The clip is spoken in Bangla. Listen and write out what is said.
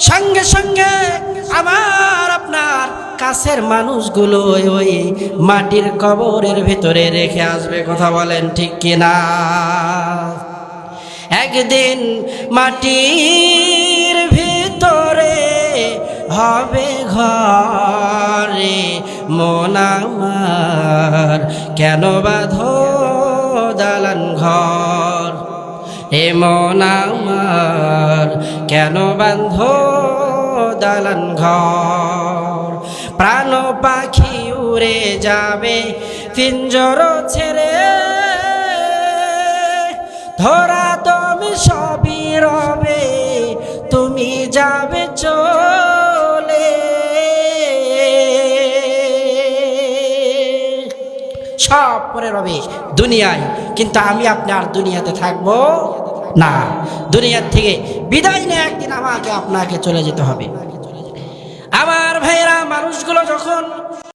সঙ্গে সঙ্গে আমার আপনার কাছের মানুষগুলো ওই মাটির কবরের ভিতরে রেখে আসবে, কথা বলেন ঠিক কিনা? একদিন মাটির ভিতরে হবে ঘরে মন আমার। কেন বাঁধো দালান ঘর? এ মন আমার। কেন বাঁধ দালান ঘর। প্রাণ পাখি উড়ে যাবে পিঞ্জর ছেড়ে। ধরা তুমি সবই রবে, তুমি যাবে চলে। সব পরে রবে দুনিয়ায়, কিন্তু আমি আপনার দুনিয়াতে থাকব। না, দুনিয়ার থেকে বিদায় নিয়ে একদিন আমাকে, আপনাকে চলে যেতে হবে। আমার ভাইয়েরা, মানুষগুলো যখন